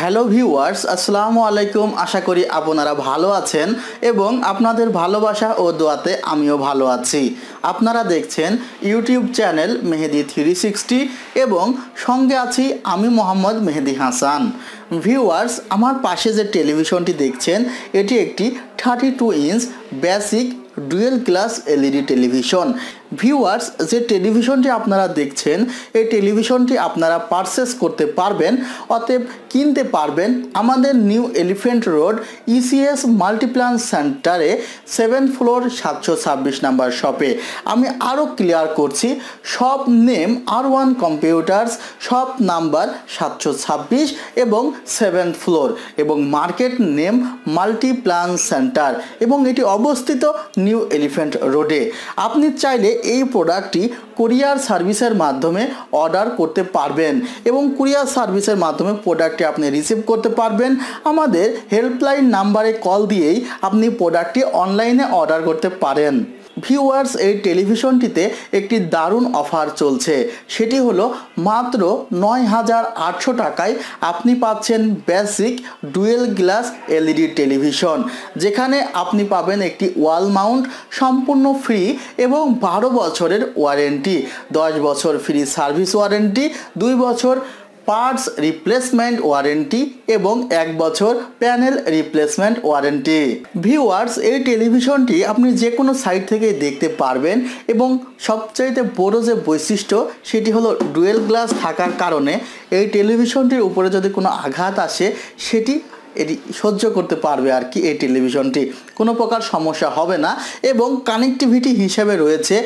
Hello viewers, আসসালামু আলাইকুম। আশা করি আপনারা ভালো আছেন এবং আপনাদের ভালোবাসা ও দোয়াতে আমিও ভালো আছি। আপনারা দেখছেন YouTube channel Mehedi three sixty এবং সঙ্গে আছি আমি মোহাম্মদ মেহেদি হাসান। ভিউয়ার্স, আমার পাশে যে টেলিভিশনটি দেখছেন, এটি একটি thirty two inch basic dual class LED television. Viewers যে টেলিভিশনটি আপনারা দেখছেন, এই টেলিভিশনটি আপনারা পারচেস করতে পারবেন, অতএব কিনতে পারবেন আমাদের new elephant road ECS Multiplan সেন্টারে সেভেন ফ্লোর সাতশো ছাব্বিশ নাম্বার শপে আমি আরও ক্লিয়ার করছি shop name R one computers shop number সাতশো ছাব্বিশ এবং সেভেন ফ্লোর এবং মার্কেট নেম মাল্টিপ্লান সেন্টার এবং এটি অবস্থিত নিউ এলিফেন্ট রোডে আপনি চাইলে এই প্রোডাক্টটি কুরিয়ার সার্ভিসের মাধ্যমে অর্ডার করতে পারবেন এবং কুরিয়ার সার্ভিসের মাধ্যমে প্রোডাক্টটি আপনি রিসিভ করতে পারবেন। আমাদের হেল্পলাইন নাম্বারে কল দিয়েই আপনি প্রোডাক্টটি অনলাইনে অর্ডার করতে পারেন। ভিউয়ার্স এই টেলিভিশনটিতে একটি দারুণ অফার চলছে। সেটি হলো মাত্র নয় হাজার আটশো টাকায় আপনি পাচ্ছেন basic dual glass LED television যেখানে আপনি পাবেন একটি ওয়াল মাউন্ট সম্পূর্ণ ফ্রি এবং বারো বছরের ওয়ারেন্টি দশ বছর ফ্রি সার্ভিস ওয়ারেন্টি দুই বছর পার্টস রিপ্লেসমেন্ট ওয়ারেন্টি এবং এক বছর প্যানেল রিপ্লেসমেন্ট ওয়ারেন্টি। ভিউয়ার্স, এই টেলিভিশনটি আপনি যে কোনো সাইট থেকে দেখতে পারবেন এবং সবচাইতে বড় যে বৈশিষ্ট্য, সেটি হলো ডুয়েল গ্লাস থাকার কারণে এই টেলিভিশনটির উপরে যদি কোনো আঘাত আসে, সেটি এটি সহ্য করতে পারবে আর কি এই টেলিভিশনটি। কোনো প্রকার সমস্যা হবে না এবং কানেক্টিভিটি হিসেবে রয়েছে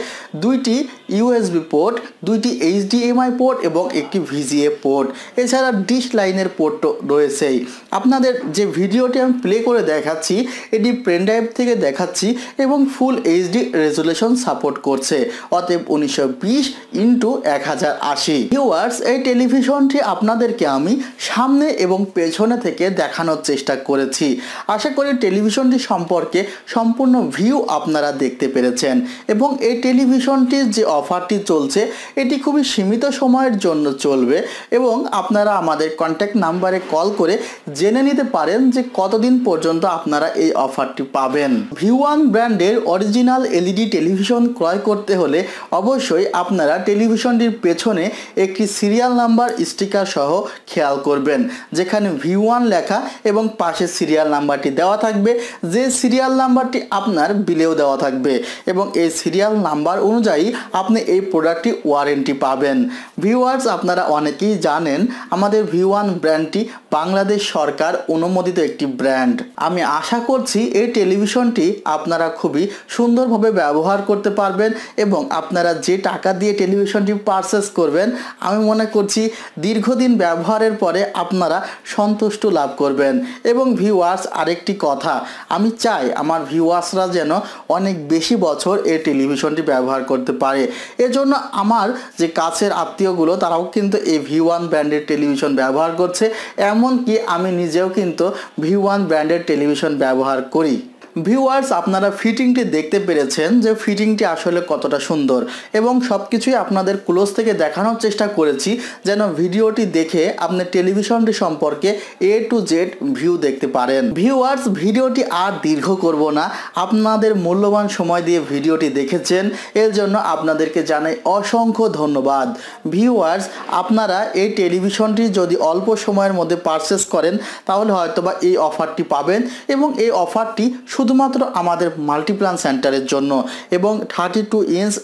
দুইটি ইউএসবি পোর্ট, দুইটি এইচডিএমআই পোর্ট এবং একটি ভিজিএ পোর্ট। এছাড়া ডিশ লাইনের পোর্ট রয়েছেই। আপনাদের যে ভিডিওটি আমি প্লে করে দেখাচ্ছি, এটি পেনড্রাইভ থেকে দেখাচ্ছি এবং ফুল এইচডি রেজুলেশন সাপোর্ট করছে। অতএব উনিশশো বিশ ইন্টু এক হাজার আশি। ভিউয়ার্স, এই টেলিভিশনটি আপনাদেরকে আমি সামনে এবং পেছনে থেকে দেখানোর চেষ্টা করেছি। আশা করি টেলিভিশনটি সম্পর্কে সম্পূর্ণ ভিউ আপনারা দেখতে পেরেছেন এবং এই টেলিভিশনটির যে অফারটি চলছে, এটি খুবই সীমিত সময়ের জন্য চলবে এবং আপনারা আমাদের কন্ট্যাক্ট নাম্বারে কল করে জেনে নিতে পারেন যে কতদিন পর্যন্ত আপনারা এই অফারটি পাবেন। ভিউ ওয়ান ব্র্যান্ডের অরিজিনাল এলইডি টেলিভিশন ক্রয় করতে হলে অবশ্যই আপনারা টেলিভিশনটির পেছনে একটি সিরিয়াল নাম্বার স্টিকার সহ খেয়াল করবেন, যেখানে ভিউ ওয়ান লেখা এবং পাশে সিরিয়াল নাম্বারটি দেওয়া থাকবে, যে সিরিয়াল নাম্বারটি আপনার বিলেও দেওয়া থাকবে এবং এই সিরিয়াল নাম্বার অনুযায়ী আপনি এই প্রোডাক্টটি ওয়ারেন্টি পাবেন। ভিউয়ার্স আপনারা অনেকেই জানেন, আমাদের ভিউ ওয়ান ব্র্যান্ডটি বাংলাদেশ সরকার অনুমোদিত একটি ব্র্যান্ড আমি আশা করছি এই টেলিভিশনটি আপনারা খুবই সুন্দরভাবে ব্যবহার করতে পারবেন এবং আপনারা যে টাকা দিয়ে টেলিভিশনটি পারচেস করবেন, আমি মনে করছি দীর্ঘদিন ব্যবহারের পরে আপনারা সন্তুষ্ট লাভ করবেন। এবং ভিউয়ার্স আরেকটি কথা, আমি চাই আমার ভিউয়ার্সরা যেন অনেক বেশি বছর এই টেলিভিশনটি ব্যবহার করতে পারে। এজন্য আমার যে কাছের আত্মীয়গুলো, তারাও কিন্তু এই ভি ওয়ান ব্র্যান্ডের টেলিভিশন ব্যবহার করছে। এমনকি আমি নিজেও কিন্তু ভি ওয়ান ব্র্যান্ডের টেলিভিশন ব্যবহার করি। ভিউয়ার্স আপনারা ফিটিংটি দেখতে পেরেছেন যে ফিটিংটি আসলে কতটা সুন্দর এবং সব কিছুই আপনাদের ক্লোজ থেকে দেখানোর চেষ্টা করেছি যেন ভিডিওটি দেখে আপনি টেলিভিশনটি সম্পর্কে এ টু জেড ভিউ দেখতে পারেন। ভিউয়ার্স ভিডিওটি আর দীর্ঘ করব না। আপনাদের মূল্যবান সময় দিয়ে ভিডিওটি দেখেছেন, এর জন্য আপনাদেরকে জানাই অসংখ্য ধন্যবাদ। ভিউয়ার্স আপনারা এই টেলিভিশনটি যদি অল্প সময়ের মধ্যে পারচেস করেন, তাহলে হয়তোবা এই অফারটি পাবেন এবং এই অফারটি শুধুমাত্র আমাদের মাল্টিপ্লান সেন্টারের জন্য এবং thirty two inch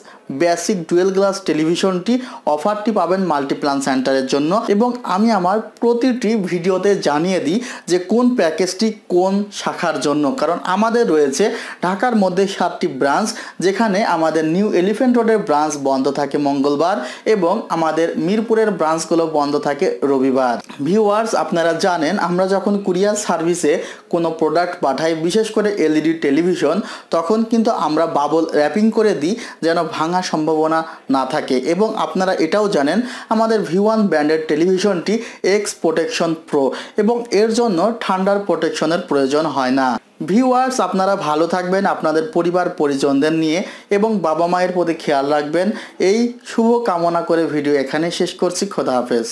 basic dual glass টেলিভিশনটি অফারটি পাবেন মাল্টিপ্লান সেন্টারের জন্য এবং আমি আমার প্রতিটি ভিডিওতে জানিয়ে দিই যে কোন প্যাকেজটি কোন শাখার জন্য। কারণ আমাদের রয়েছে ঢাকার মধ্যে সাতটি ব্রাঞ্চ যেখানে আমাদের নিউ এলিফেন্ট রোডের ব্রাঞ্চ বন্ধ থাকে মঙ্গলবার এবং আমাদের মিরপুরের ব্রাঞ্চগুলো বন্ধ থাকে রবিবার। ভিউয়ার্স আপনারা জানেন, আমরা যখন কুরিয়ার সার্ভিসে কোনো প্রোডাক্ট পাঠাই, বিশেষ করে এলইডি টেলিভিশন তখন কিন্তু আমরা বাবল র্যাপিং করে দিই, যেন ভাঙা ভাঙার সম্ভাবনা না থাকে এবং আপনারা এটাও জানেন আমাদের ভি ওয়ান ব্র্যান্ডের টেলিভিশনটি এক্স প্রোটেকশন প্রো এবং এর জন্য ঠান্ডার প্রোটেকশনের প্রয়োজন হয় না। ভিউয়ার্স, আপনারা ভালো থাকবেন, আপনাদের পরিবার, পরিজনদের নিয়ে এবং বাবা মায়ের প্রতি খেয়াল রাখবেন। এই শুভ কামনা করে ভিডিও এখানে শেষ করছি। খোদা হাফেজ।